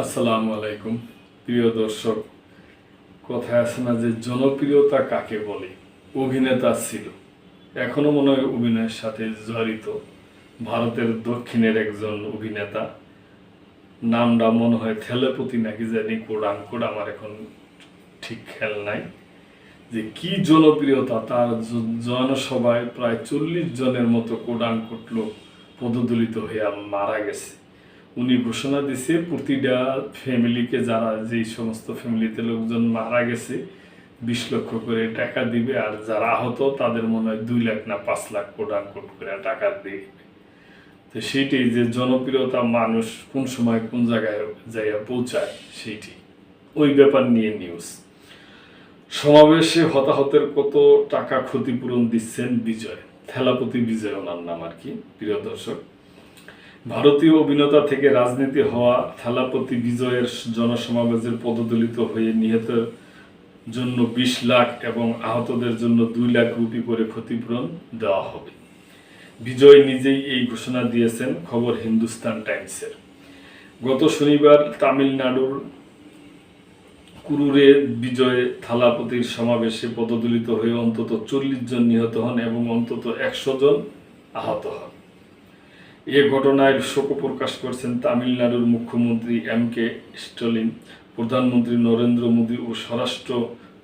আসসালামু আলাইকুম। প্রিয় দর্শক, কথায় আছে না যে জনপ্রিয়তা কাকে বলে? অভিনেতা ছিল। এখনও মনে হয় অভিনয়ের সাথে জড়িত। ভারতের দক্ষিণের একজন অভিনেতা। নামটা মনে হয় থেলেপতি নাকি জানি কোরআন কোড আমার এখন ঠিক খেল নাই। যে কি জনপ্রিয়তা, তার জনসভায় প্রায় চল্লিশ জনের মতো কোডান কোটলো পদদলিত হইয়া মারা গেছে। উনি ঘোষণা দিছে, প্রতিটা ফ্যামিলিকে যারা যেই সমস্ত ফ্যামিলিতে লোকজন মারা গেছে, বিশ লক্ষ করে টাকা দিবে, আর যারা আহত, তাদের মনে হয় দুই লাখ না পাঁচ লাখ কোডান কোট করে টাকা দিবে। তো সেইটাই যে জনপ্রিয়তা মানুষ কোন সময় কোন জায়গায় যাইয়া পৌঁছায় সেইটি ওই ব্যাপার নিয়ে নিউজ সমাবেশে হতাহতের কত টাকা ক্ষতিপূরণ দিচ্ছেন বিজয়? থেলাপতি বিজয় ওনার নাম আর কি, প্রিয় দর্শক। ভারতীয় অভিনেতা থেকে রাজনীতি হওয়া থালাপতি বিজয়ের জনসমাবেশের পদদলিত হয়ে নিহতের জন্য বিশ লাখ এবং আহতদের জন্য দুই লাখ রুপি করে ক্ষতিপূরণ দেওয়া হবে। বিজয় নিজেই এই ঘোষণা দিয়েছেন খবর হিন্দুস্তান টাইমসের। গত শনিবার তামিলনাড়ুর কুরুরে বিজয় থালাপতির সমাবেশে পদদলিত হয়ে অন্তত চল্লিশ জন নিহত হন এবং অন্তত একশো জন আহত হন। এ ঘটনায় শোক প্রকাশ করেছেন তামিলনাড়ুর মুখ্যমন্ত্রী এম কে স্টালিন, প্রধানমন্ত্রী নরেন্দ্র মোদী ও স্বরাষ্ট্র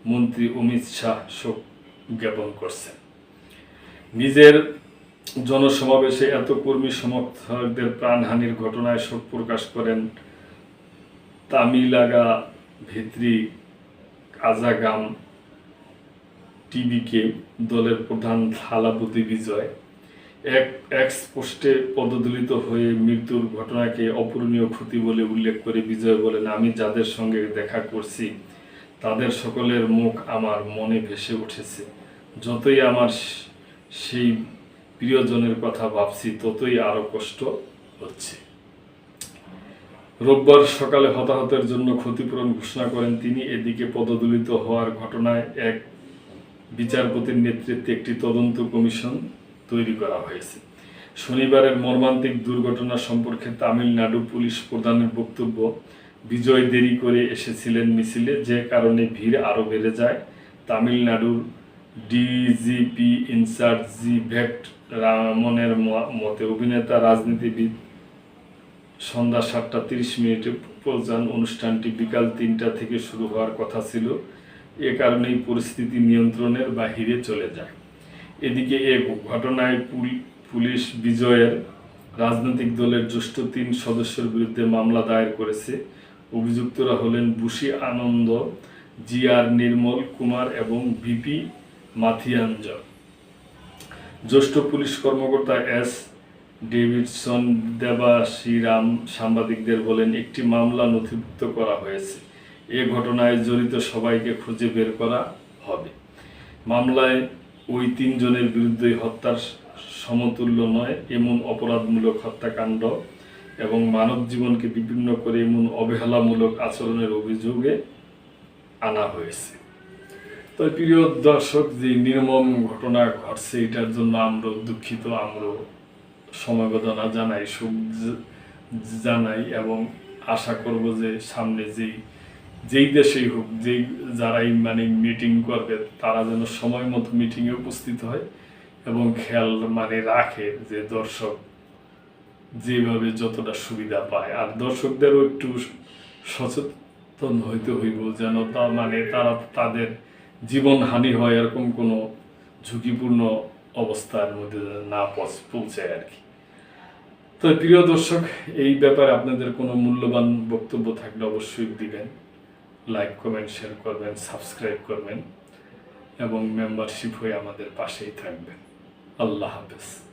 মন্ত্রী অমিত শাহ শোক জ্ঞাপন করছেন। নিজের জনসমাবেশে এত কর্মী সমর্থকদের প্রাণহানির ঘটনায় শোক প্রকাশ করেন তামিলাগা ভিত্রি কাজাগাম টিভিকে দলের প্রধান থালাপতি বিজয় এক এক্স পোস্টে পদদলিত হয়ে মৃত্যুর ঘটনাকে অপূরণীয় ক্ষতি বলে উল্লেখ করে বিজয় বলেন, আমি যাদের সঙ্গে দেখা করছি, তাদের সকলের মুখ আমার মনে ভেসে উঠেছে। যতই আমার সেই প্রিয়জনের কথা ভাবছি, ততই আরও কষ্ট হচ্ছে। রোববার সকালে হতাহতের জন্য ক্ষতিপূরণ ঘোষণা করেন তিনি। এদিকে পদদলিত হওয়ার ঘটনায় এক বিচারপতির নেতৃত্বে একটি তদন্ত কমিশন তৈরি করা হয়েছে। শনিবারের মর্মান্তিক দুর্ঘটনা সম্পর্কে তামিলনাড়ু পুলিশ প্রধানের বক্তব্য, বিজয় দেরি করে এসেছিলেন মিছিলে, যে কারণে ভিড় আরও বেড়ে যায়। তামিলনাড়ুর ডিজিপি ইনচার্জ জি ভেক্ট রামনের মতে অভিনেতা, রাজনীতিবিদ, সন্ধ্যা সাতটা তিরিশ মিনিটে প্রধান অনুষ্ঠানটি বিকাল তিনটা থেকে শুরু হওয়ার কথা ছিল। এ কারণেই পরিস্থিতি নিয়ন্ত্রণের বাহিরে চলে যায়। এদিকে এ ঘটনায় পুলিশ বিজয়ের রাজনৈতিক দলের জ্যেষ্ঠ তিন সদস্যের বিরুদ্ধে মামলা দায়ের করেছে। অভিযুক্তরা হলেন বুশি আনন্দ জি আর নির্মল কুমার এবং ভিপি মাথিয়াঞ্জন জ্যেষ্ঠ পুলিশ কর্মকর্তা এস ডেভিডসন দেবাশিরাম সাংবাদিকদের বলেন, একটি মামলা নথিভুক্ত করা হয়েছে। এ ঘটনায় জড়িত সবাইকে খুঁজে বের করা হবে। মামলায় ওই তিনজনের বিরুদ্ধে হত্যার সমতুল্য নয়, এমন অপরাধমূলক হত্যাকাণ্ড এবং মানব জীবনকে বিভিন্ন করে এমন অবহেলামূলক আচরণের অভিযোগে আনা হয়েছে। তো প্রিয় দর্শক, যে নির্মম ঘটনা ঘটছে, এটার জন্য আমরা দুঃখিত, আমরা সমবেদনা জানাই, সুখ জানাই এবং আশা করব যে সামনে যেই যেই দেশেই হোক, যেই যারাই মানে মিটিং করবে, তারা যেন সময় মতো মিটিংয়ে উপস্থিত হয় এবং খেয়াল মানে রাখে যে দর্শক যেভাবে যতটা সুবিধা পায়। আর দর্শকদেরও একটু সচেতন হইতে হইব যেন তা মানে তারা তাদের জীবন হানি হয় এরকম কোনো ঝুঁকিপূর্ণ অবস্থার মধ্যে না পৌঁছ- পৌঁছায় আর কি। তো প্রিয় দর্শক, এই ব্যাপারে আপনাদের কোনো মূল্যবান বক্তব্য থাকলে অবশ্যই দিবেন। লাইক কমেন্ট শেয়ার করবেন সাবস্ক্রাইব করবেন এবং মেম্বারশিপ হয়ে আমাদের পাশেই থাকবেন। আল্লাহ হাফেজ।